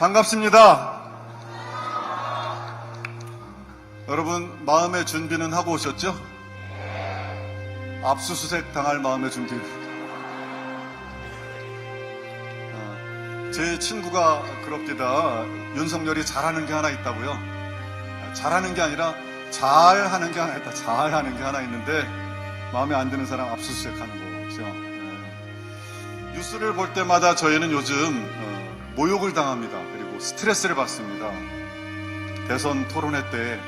반갑습니다. 여러분, 마음의 준비는 하고 오셨죠? 압수수색 당할 마음의 준비. 아, 제 친구가 그럽디다. 윤석열이 잘하는 게 하나 있다고요. 아, 잘하는 게 아니라 잘하는 게 하나 있다. 잘하는 게 하나 있는데 마음에 안 드는 사람 압수수색 하는 거죠. 예. 뉴스를 볼 때마다 저희는 요즘 어, 모욕을 당합니다. 그리고 스트레스를 받습니다. 대선 토론회 때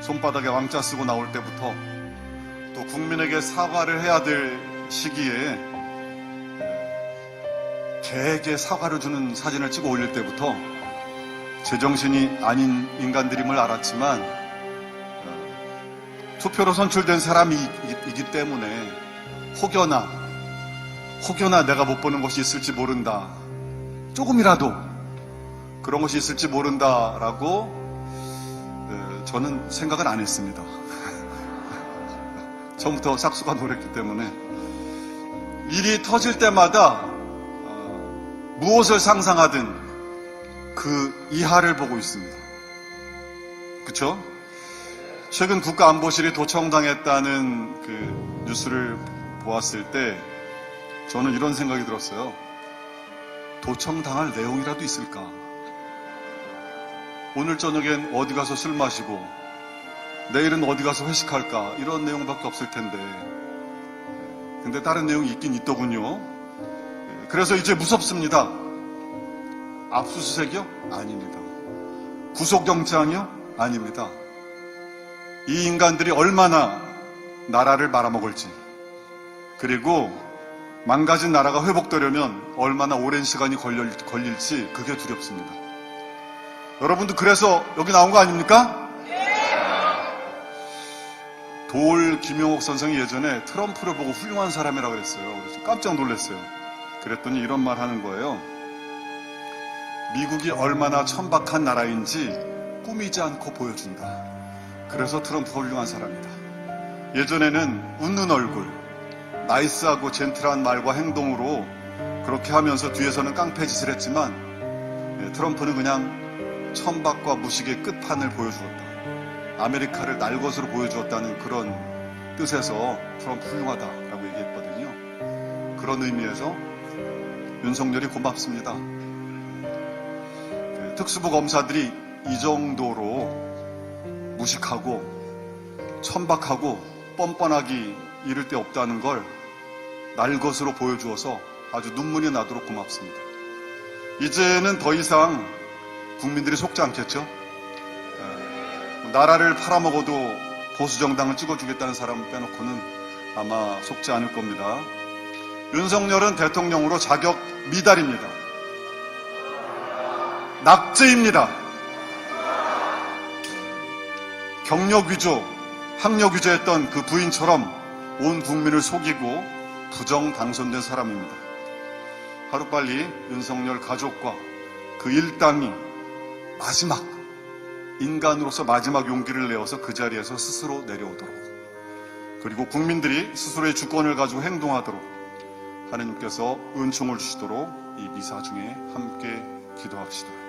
손바닥에 왕자 쓰고 나올 때부터 또 국민에게 사과를 해야 될 시기에 개에게 사과를 주는 사진을 찍어 올릴 때부터 제정신이 아닌 인간들임을 알았지만 어, 투표로 선출된 사람이기 때문에 혹여나 혹여나 내가 못 보는 것이 있을지 모른다. 조금이라도 그런 것이 있을지 모른다라고 에, 저는 생각은 안 했습니다. 처음부터 싹수가 노랬기 때문에 일이 터질 때마다 어, 무엇을 상상하든 그 이하를 보고 있습니다. 그쵸? 최근 국가안보실이 도청당했다는 그 뉴스를 보았을 때 저는 이런 생각이 들었어요. 도청당할 내용이라도 있을까? 오늘 저녁엔 어디 가서 술 마시고, 내일은 어디 가서 회식할까? 이런 내용밖에 없을 텐데. 근데 다른 내용이 있긴 있더군요. 그래서 이제 무섭습니다. 압수수색이요? 아닙니다. 구속영장이요? 아닙니다. 이 인간들이 얼마나 나라를 말아먹을지, 그리고 망가진 나라가 회복되려면 얼마나 오랜 시간이 걸릴, 걸릴 지 그게 두렵습니다. 여러분도 그래서 여기 나온 거 아닙니까? 돌 김용옥 선생이 예전에 트럼프를 보고 훌륭한 사람이라고 그랬어요. 그래서 깜짝 놀랐어요. 그랬더니 이런 말 하는 거예요. 미국이 얼마나 천박한 나라인지 꾸미지 않고 보여준다. 그래서 트럼프가 훌륭한 사람이다. 예전에는 웃는 얼굴, 나이스하고 젠틀한 말과 행동으로 그렇게 하면서 뒤에서는 깡패 짓을 했지만 예, 트럼프는 그냥 천박과 무식의 끝판을 보여주었다. 아메리카를 날 것으로 보여주었다는 그런 뜻에서 트럼프 훌륭하다라고 얘기했거든요. 그런 의미에서 윤석열이 고맙습니다. 그 특수부 검사들이 이 정도로 무식하고 천박하고 뻔뻔하기 이를 데 없다는 걸 날 것으로 보여주어서 아주 눈물이 나도록 고맙습니다. 이제는 더 이상 국민들이 속지 않겠죠? 에, 나라를 팔아먹어도 보수정당을 찍어주겠다는 사람 빼놓고는 아마 속지 않을 겁니다. 윤석열은 대통령으로 자격 미달입니다. 낙제입니다. 경력 위조, 학력 위조했던 그 부인처럼 온 국민을 속이고 부정 당선된 사람입니다. 하루빨리 윤석열 가족과 그 일당이 마지막 인간으로서 마지막 용기를 내어서 그 자리에서 스스로 내려오도록 그리고 국민들이 스스로의 주권을 가지고 행동하도록 하느님께서 은총을 주시도록 이 미사 중에 함께 기도합시다.